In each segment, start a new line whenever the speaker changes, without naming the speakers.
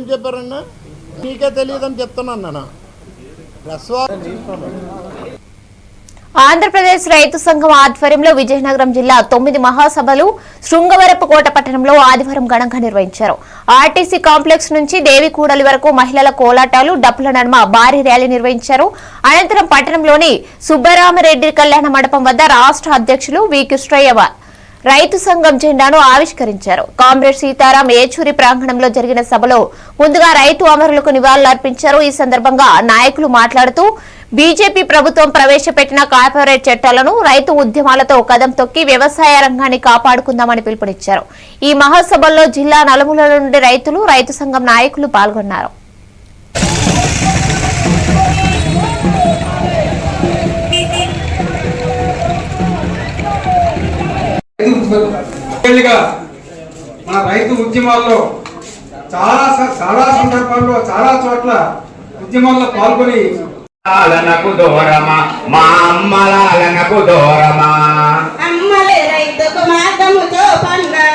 ఏం చెప్పారన్న? మీకే తెలియదని చెప్తున్నాను నేను
ఆంధ్రప్రదేశ్ రైతు సంఘం ఆధ్వర్యంలో విజయనగరం జిల్లా తొమ్మిది మహాసభలు శృంగవరపుకోట పట్టణంలో ఆదివారం ఘనంగా నిర్వహించారు. ఆర్టీసీ కాంప్లెక్స్ నుంచి దేవికూడలి వరకు మహిళల కోలాటాలు డప్పుల నడుమ భారీ ర్యాలీ నిర్వహించారు. అనంతరం పట్టణంలోని సుబ్బరామరెడ్డి కళ్యాణ మండపం వద్ద రాష్ట్ర అధ్యక్షులు వి. కృష్ణయ్య రైతు సంఘం జెండాను ఆవిష్కరించారు. కామ్రేడ్ సీతారాం ఏచూరి ప్రాంగణంలో జరిగిన సభలో ముందుగా రైతు అమరులకు నివాళులర్పించారు. ఈ సందర్భంగా నాయకులు మాట్లాడుతూ బీజేపీ ప్రభుత్వం ప్రవేశపెట్టిన కార్పొరేట్ చట్టాలను రైతు ఉద్యమాలతో కదం తొక్కి వ్యవసాయ రంగాన్ని కాపాడుకుందామని పిలుపునిచ్చారు. ఈ మహాసభల్లో జిల్లా నలుమూలల నుండి రైతులు రైతు సంఘం నాయకులు పాల్గొన్నారు.
ఏళ్ళుగా మన రైతు ఉద్యమాల్లో చాలా స- చాలా సందర్భాల్లో చాలా చోట్ల ఉద్యమాల్లో పాల్గొని
దూరమా మా అమ్మలాలనకు దూరమా.
అమ్మలే రైతుకు మార్గము చూపంగా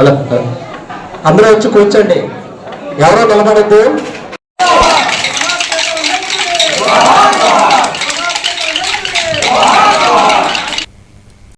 అలా అందరూ వచ్చి కూర్చోండి. ఎవరో నిలబడద్దు.